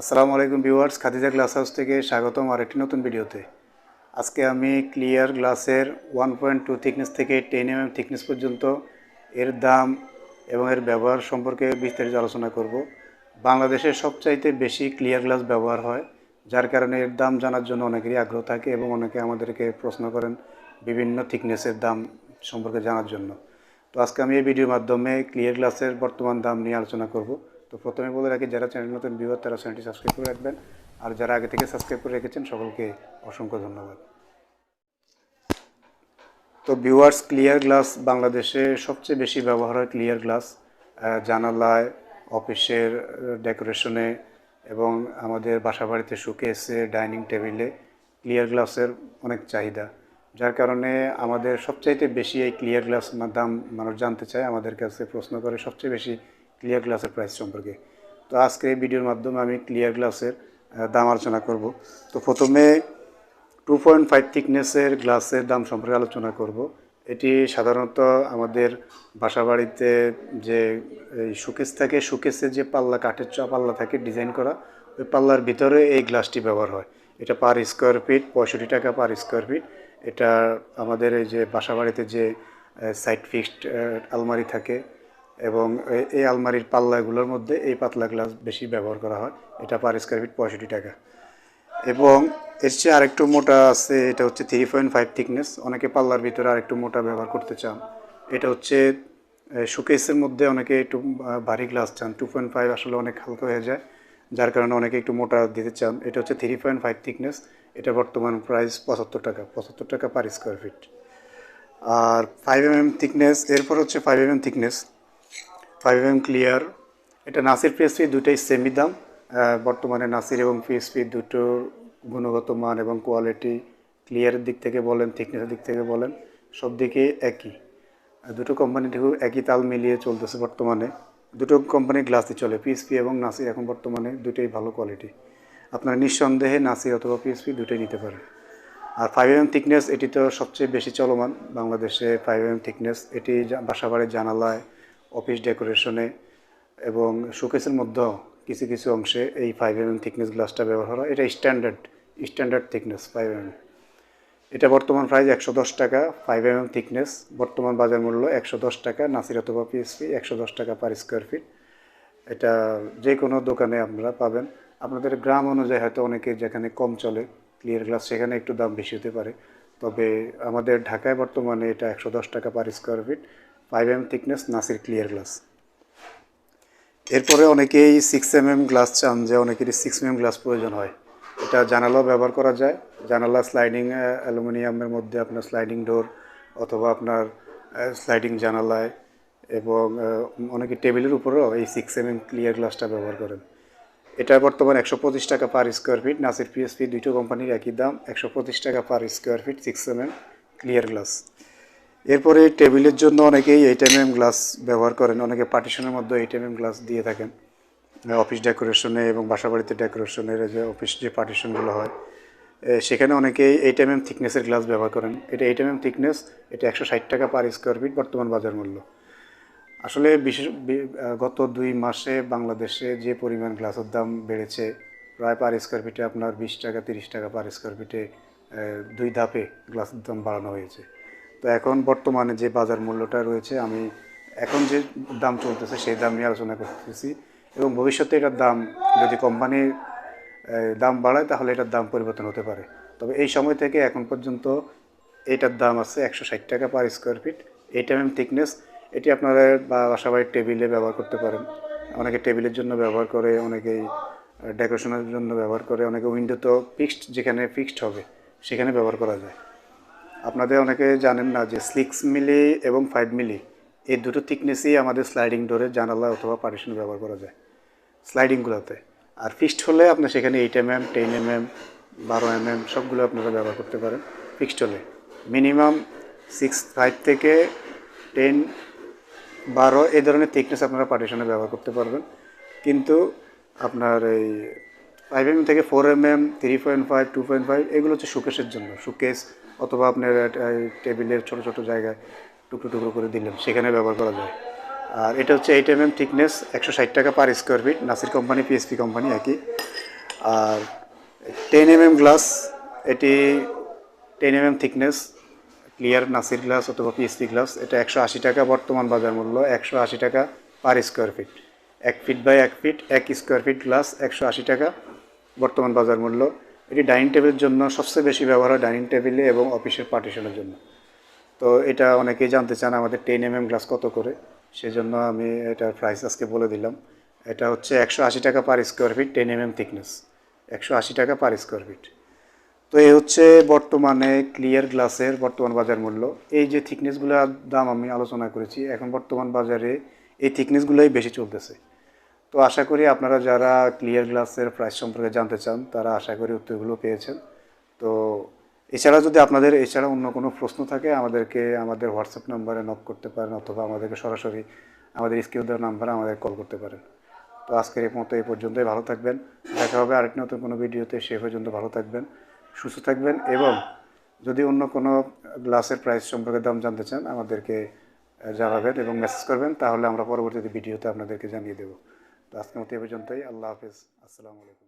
আসসালামু আলাইকুম viewers, Khadija glass house থেকে স্বাগতম আর একটি নতুন ভিডিওতে। আজকে আমি ক্লিয়ার গ্লাসের ওয়ান পয়েন্ট টু থিকনেস থেকে টেন এম এম থিকনেস পর্যন্ত এর দাম এবং এর ব্যবহার সম্পর্কে বিস্তারিত আলোচনা করব। বাংলাদেশে সবচাইতে বেশি ক্লিয়ার গ্লাস ব্যবহার হয়, যার কারণে এর দাম জানার জন্য অনেকেরই আগ্রহ থাকে এবং অনেকে আমাদেরকে প্রশ্ন করেন বিভিন্ন থিকনেসের দাম সম্পর্কে জানার জন্য। তো আজকে আমি এই ভিডিওর মাধ্যমে ক্লিয়ার গ্লাসের বর্তমান দাম নিয়ে আলোচনা করব। তো প্রথমে বলে রাখি, যারা চ্যানেল নতুন ভিউয়ার, তারা চ্যানেলটি সাবস্ক্রাইব করে রাখবেন। আর যারা আগে থেকে সাবস্ক্রাইব করে রেখেছেন, সকলকে অসংখ্য ধন্যবাদ। তো ভিউয়ার্স, ক্লিয়ার গ্লাস বাংলাদেশে সবচেয়ে বেশি ব্যবহার হয় ক্লিয়ার গ্লাস। জানালায়, অফিসের ডেকোরেশনে এবং আমাদের বাসাবাড়িতে শোকেসে, ডাইনিং টেবিলে ক্লিয়ার গ্লাসের অনেক চাহিদা। যার কারণে আমাদের সবচাইতে বেশি এই ক্লিয়ার গ্লাস দাম মানুষ জানতে চায়, আমাদের কাছে প্রশ্ন করে সবচেয়ে বেশি ক্লিয়ার গ্লাসের প্রাইস সম্পর্কে। তো আজকে এই ভিডিওর মাধ্যমে আমি ক্লিয়ার গ্লাসের দাম আলোচনা করব। তো প্রথমে টু পয়েন্ট ফাইভ থিকনেসের গ্লাসের দাম সম্পর্কে আলোচনা করব। এটি সাধারণত আমাদের বাসাবাড়িতে যে, এই শোকেস থাকে শোকেসের যে পাল্লা, কাঠের চা পাল্লা থাকে ডিজাইন করা, ওই পাল্লার ভিতরে এই গ্লাসটি ব্যবহার হয়। এটা পার স্কোয়ার ফিট পঁয়ষট্টি টাকা পার স্কোয়ার ফিট এটা আমাদের এই যে বাসাবাড়িতে যে সাইড ফিক্সড আলমারি থাকে এবং এই আলমারির পাল্লাগুলোর মধ্যে এই পাতলা গ্লাস বেশি ব্যবহার করা হয়। এটা পার স্কোয়ার ফিট পঁয়ষট্টি টাকা। এবং এর চেয়ে আরেকটু মোটা আছে, এটা হচ্ছে থ্রি পয়েন্ট ফাইভ থিকনেস অনেকে পাল্লার ভিতরে আরেকটু মোটা ব্যবহার করতে চান। এটা হচ্ছে শোকেসের মধ্যে অনেকে একটু ভারী গ্লাস চান। টু পয়েন্ট ফাইভ আসলে অনেক হালকা হয়ে যায়। যার কারণে অনেকে একটু মোটা দিতে চান। এটা হচ্ছে থ্রি পয়েন্ট ফাইভ থিকনেস এটা বর্তমান প্রাইস পঁচাত্তর টাকা। পঁচাত্তর টাকা পার স্কোয়ার ফিট আর ফাইভ এম এম থিকনেস এরপর হচ্ছে five M M thickness five M clear এটা নাসির পিএসপি দুটোই সেমি দাম। বর্তমানে নাসির এবং পিএসপি দুটোর গুণগত মান এবং কোয়ালিটি ক্লিয়ারের দিক থেকে বলেন থিকনেসের দিক থেকে বলেন, সব দিকে একই। দুটো কোম্পানি থেকে একই তাল মিলিয়ে চলতেছে বর্তমানে। দুটো কোম্পানির গ্লাসই চলে পিএসপি এবং নাসির এখন বর্তমানে দুটোই ভালো কোয়ালিটি আপনারা নিঃসন্দেহে নাসির অথবা পিএসপি দুটোই নিতে পারেন। আর ফাইভ এম থিকনেস এটি তো সবচেয়ে বেশি চলমান বাংলাদেশে ফাইভ এম থিকনেস এটি বাসাবাড়ির জানালায় অফিস ডেকোরেশনে এবং শোকেসের মধ্যেও কিছু কিছু অংশে এই ফাইভ এম থিকনেস গ্লাসটা ব্যবহার হয়। এটা standard standard thickness five M এটা বর্তমান প্রাইস একশো দশ টাকা ফাইভ এম থিকনেস বর্তমান বাজার মূল্য একশো দশ টাকা, নাসির অথবা পিএসপি একশো দশ টাকা পার স্কোয়ার ফিট এটা যে কোনো দোকানে আপনারা পাবেন। আপনাদের গ্রাম অনুযায়ী হয়তো অনেকে যেখানে কম চলে ক্লিয়ার গ্লাস সেখানে একটু দাম বেশি হতে পারে। তবে আমাদের ঢাকায় বর্তমানে এটা একশো দশ টাকা per square feet five M thickness Nasir clear glass এরপরে অনেকেই সিক্স এম এম গ্লাস চান যে অনেকেরই সিক্স এম এম গ্লাস প্রয়োজন হয়। এটা জানালাও ব্যবহার করা যায়। জানালা স্লাইডিং অ্যালুমিনিয়ামের মধ্যে আপনার স্লাইডিং ডোর অথবা আপনার স্লাইডিং জানালায় এবং অনেকে টেবিলের উপরেও এই সিক্স এম এম ক্লিয়ার গ্লাসটা ব্যবহার করেন। এটা বর্তমানে একশো পঁচিশ টাকা per square feet Nasir PSP দুটো কোম্পানির একই দাম। একশো পঁচিশ টাকা per square feet six M M clear glass এরপরে টেবিলের জন্য অনেকেই এইট এম গ্লাস ব্যবহার করেন, অনেকে পার্টিশনের মধ্যে এইট এম গ্লাস দিয়ে থাকেন। অফিস ডেকোরেশনে এবং বাসাবাড়িতে ডেকোরেশনের যে অফিস যে পার্টিশনগুলো হয় সেখানে অনেকেই এইট এম এম থিকনেসের গ্লাস ব্যবহার করেন। এটা এইট এম এম থিকনেস এটা একশো ষাট টাকা পার স্কোয়ার ফিট বর্তমান বাজার মূল্য। আসলে বিশেষ গত দুই মাসে বাংলাদেশে যে পরিমাণ গ্লাসের দাম বেড়েছে, প্রায় পার স্কোয়ার ফিটে আপনার বিশ টাকা, তিরিশ টাকা পার স্কোয়ার ফিটে দুই ধাপে গ্লাসের দাম বাড়ানো হয়েছে। তো এখন বর্তমানে যে বাজার মূল্যটা রয়েছে, আমি এখন যে দাম চলতেছে সেই দাম নিয়ে আলোচনা করতেছি এবং ভবিষ্যতে এটার দাম যদি কোম্পানি দাম বাড়ায় তাহলে এটার দাম পরিবর্তন হতে পারে। তবে এই সময় থেকে এখন পর্যন্ত এটার দাম আছে একশো ষাট টাকা per square feet eight M thickness এটি আপনারা বা বাসাবাড়ির টেবিলে ব্যবহার করতে পারেন। অনেকে টেবিলের জন্য ব্যবহার করে, অনেকেই ডেকোরেশনের জন্য ব্যবহার করে, অনেকে উইন্ডো তো ফিক্সড যেখানে ফিক্সড হবে, সেখানে ব্যবহার করা যায়। আপনাদের অনেকে জানেন না যে সিক্স মিলি এবং ফাইভ মিলি এই দুটো থিকনেসই আমাদের স্লাইডিং ডোরে জানালা অথবা পার্টিশনে ব্যবহার করা যায় স্লাইডিংগুলোতে আর ফিক্সড হলে আপনি সেখানে eight M M ten M M বারো এম এম সবগুলো আপনারা ব্যবহার করতে পারেন ফিক্সড হলে। মিনিমাম সিক্স ফাইভ থেকে টেন বারো, এই ধরনের থিকনেস আপনারা পার্টিশনে ব্যবহার করতে পারবেন। কিন্তু আপনার এই ফাইভ এম থেকে four M M three point five two point five এগুলো হচ্ছে শোকেসের জন্য। শোকেস অথবা আপনার টেবিলের ছোটো ছোটো জায়গায় টুকরো টুকরো করে দিলেন, সেখানে ব্যবহার করা যায়। আর এটা হচ্ছে এইট এম এম থিকনেস একশো ষাট টাকা per square feet Nasir company PSP company একই। আর টেন এম এম গ্লাস এটি ten M M thickness clear Nasir glass অথবা পিএসপি গ্লাস এটা একশো আশি টাকা বর্তমান বাজার মূল্য, একশো আশি টাকা পার স্কোয়ার ফিট এক ফিট বাই এক ফিট এক স্কোয়ার ফিট গ্লাস একশো আশি টাকা বর্তমান বাজার মূল্য, এটি ডাইনিং টেবিলের জন্য সবচেয়ে বেশি ব্যবহার হয় ডাইনিং টেবিলে এবং অফিসের পার্টিশনের জন্য। তো এটা অনেকেই জানতে চান আমাদের টেন এম এম গ্লাস কত করে, সেজন্য আমি এটার প্রাইস আজকে বলে দিলাম। এটা হচ্ছে একশো আশি টাকা per square feet ten M M thickness একশো আশি টাকা পার স্কোয়ার ফিট তো এই হচ্ছে বর্তমানে ক্লিয়ার গ্লাসের বর্তমান বাজার মূল্য। এই যে থিকনেসগুলোর দাম আমি আলোচনা করেছি, এখন বর্তমান বাজারে এই থিকনেসগুলোই বেশি চলতেছে। তো আশা করি আপনারা যারা ক্লিয়ার গ্লাসের প্রাইস সম্পর্কে জানতে চান, তারা আশা করি উত্তরগুলো পেয়েছেন। তো এছাড়া যদি আপনাদের, এছাড়া অন্য কোনো প্রশ্ন থাকে, আমাদেরকে, আমাদের হোয়াটসঅ্যাপ নাম্বারে নক করতে পারেন অথবা আমাদেরকে সরাসরি আমাদের স্ক্রিন দেওয়ার নাম্বারে আমাদের কল করতে পারেন। তো আজকের এই মতো, এই পর্যন্তই। ভালো থাকবেন। দেখা হবে আরেকটি নতুন কোনো ভিডিওতে। সে পর্যন্ত ভালো থাকবেন, সুস্থ থাকবেন এবং যদি অন্য কোনো গ্লাসের প্রাইস সম্পর্কে দাম জানতে চান, আমাদেরকে জানাবেন এবং মেসেজ করবেন। তাহলে আমরা পরবর্তীতে ভিডিওতে আপনাদেরকে জানিয়ে দেবো। তো আজকের মতো এ পর্যন্তই। আল্লাহ হাফিজ। আসসালামু আলাইকুম।